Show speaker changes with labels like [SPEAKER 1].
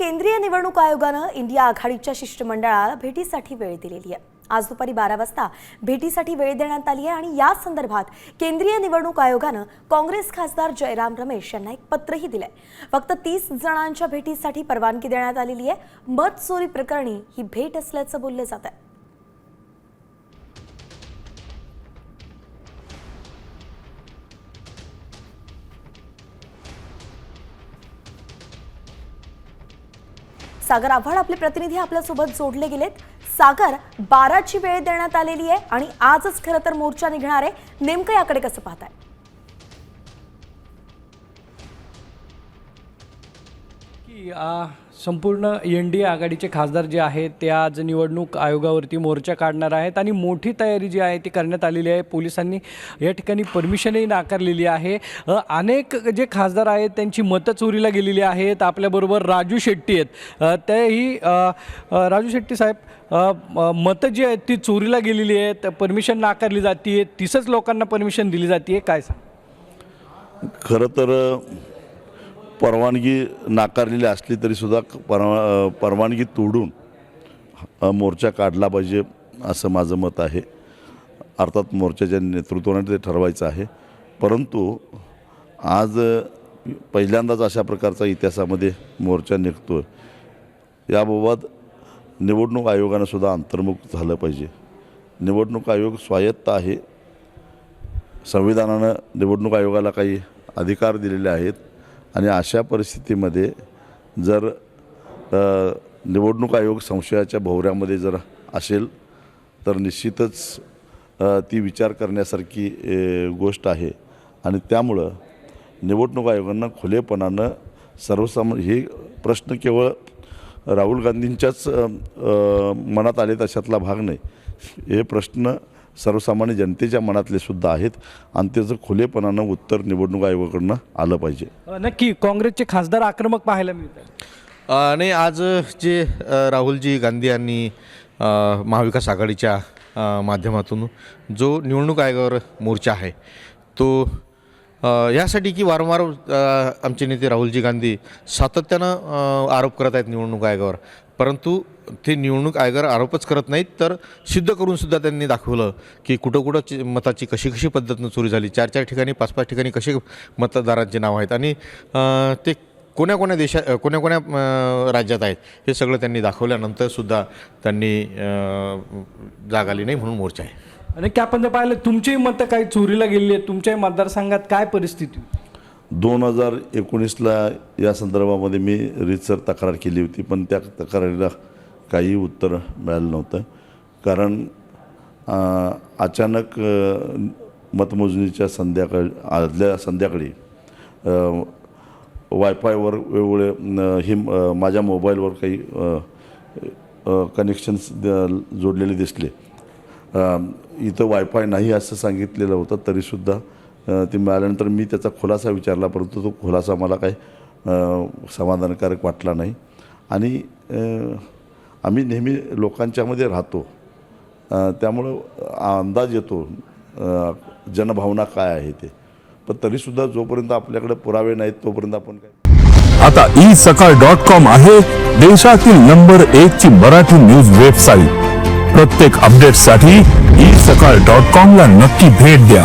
[SPEAKER 1] केंद्रीय निवडणूक आयोगानं इंडिया आघाडीच्या शिष्टमंडळाला भेटीसाठी वेळ दिलेली आहे. आज दुपारी बारा वाजता भेटीसाठी वेळ देण्यात आली आहे आणि या संदर्भात केंद्रीय निवडणूक आयोगानं काँग्रेस खासदार जयराम रमेश यांना एक पत्रही दिलंय. फक्त तीस जणांच्या भेटीसाठी परवानगी देण्यात आलेली आहे. मत चोरी प्रकरणी ही भेट असल्याचं बोललं जात आहे सागर आव्हाड आपले प्रतिनिधी आपल्यासोबत जोडले गेलेत. सागर बाराची वेळ देण्यात आलेली आहे आणि आजच खरं तर मोर्चा निघणार आहे. नेमकं याकडे कसं पाहताय?
[SPEAKER 2] की संपूर्ण एन डी ए आघाडीचे खासदार जे आहेत ते आज निवडणूक आयोगावरती मोर्चा काढणार आहेत आणि मोठी तयारी जी आहे ती करण्यात आलेली आहे. पोलिसांनी या ठिकाणी परमिशनही नाकारलेली आहे. अनेक जे खासदार आहेत त्यांची मतं चोरीला गेलेली आहेत. आपल्याबरोबर राजू शेट्टी आहेत. तेही राजू शेट्टी साहेब मतं जी आहेत ती चोरीला गेलेली आहेत. परमिशन नाकारली जाते तीसच लोकांना परमिशन दिली जाते काय सांग?
[SPEAKER 3] खरं तर परवानगी नाकारलेली असली तरीसुद्धा परवा परवानगी तोडून मोर्चा काढला पाहिजे असं माझं मत आहे. अर्थात मोर्चाच्या नेतृत्वाने ते ठरवायचं आहे. परंतु आज पहिल्यांदाच अशा प्रकारचा इतिहासामध्ये मोर्चा निघतो आहे याबाबत निवडणूक आयोगानं सुद्धा अंतर्मुख झालं पाहिजे. निवडणूक आयोग स्वायत्त आहे. संविधानानं निवडणूक आयोगाला काही अधिकार दिलेले आहेत. आणि अशा परिस्थितीमध्ये जर निवडणूक आयोग संशयाच्या भोवऱ्यामध्ये जर असेल तर निश्चितच ती विचार करण्यासारखी गोष्ट आहे. आणि त्यामुळं निवडणूक आयोगानं खुलेपणानं सर्वसामान्य हे प्रश्न केवळ राहुल गांधींच्याच मनात आले तशातला भाग नाही. हे प्रश्न सर्वसामान्य जनतेच्या मनातले सुद्धा आहेत. आणि त्याचं खुलेपणानं उत्तर निवडणूक आयोगाकडनं आलं पाहिजे.
[SPEAKER 2] नक्की काँग्रेसचे खासदार आक्रमक पाहायला मिळतात.
[SPEAKER 4] नाही आज जे राहुलजी गांधी यांनी महाविकास आघाडीच्या माध्यमातून जो निवडणूक आयोगावर मोर्चा आहे तो यासाठी की वारंवार आमचे नेते राहुलजी गांधी सातत्यानं आरोप करत आहेत निवडणूक आयोगावर. परंतु ते निवडणूक आयोगावर आरोपच करत नाहीत तर सिद्ध करून सुद्धा त्यांनी दाखवलं की कुठं कुठं मताची कशी कशी पद्धतीनं चोरी झाली चार चार ठिकाणी पाच पाच ठिकाणी कसे मतदारांचे नाव आहेत आणि ते कोण्या कोण्या देशा कोण्या कोण्या राज्यात आहेत हे सगळं त्यांनी दाखवल्यानंतरसुद्धा त्यांनी जाग आली नाही म्हणून मोर्चा आहे.
[SPEAKER 2] आणि की आपण जर पाहिलं तुमचीही मतं काही चोरीला गेली आहेत तुमच्याही मतदारसंघात काय परिस्थिती
[SPEAKER 3] दोन हजार एकोणीसला या संदर्भामध्ये मी रीतसर तक्रार केली होती पण त्या तक्रारीला काही उत्तर मिळालं नव्हतं. कारण अचानक मतमोजणीच्या संध्याकाळी आदल्या संध्याकाळी वायफायवर वेगवेगळे हे माझ्या मोबाईलवर काही कनेक्शन्स जोडलेले दिसले. इथं वायफाय नाही असं सांगितलेलं होतं तरीसुद्धा ते मिळाल्यानंतर मी त्याचा खुलासा विचारला परंतु तो खुलासा मला काही समाधानकारक वाटला नाही. आणि आम्ही नेहमी लोकांच्यामध्ये राहतो. त्यामुळं अंदाज येतो जनभावना काय आहे ते. पण तरीसुद्धा जोपर्यंत आपल्याकडे पुरावे नाहीत तोपर्यंत आपण काय
[SPEAKER 5] आता ई सकाळ डॉट कॉम आहे देशातील नंबर एक ची मराठी न्यूज वेबसाईट. प्रत्येक अपडेटसाठी ई सकाळ डॉट कॉम ला नक्की भेट द्या.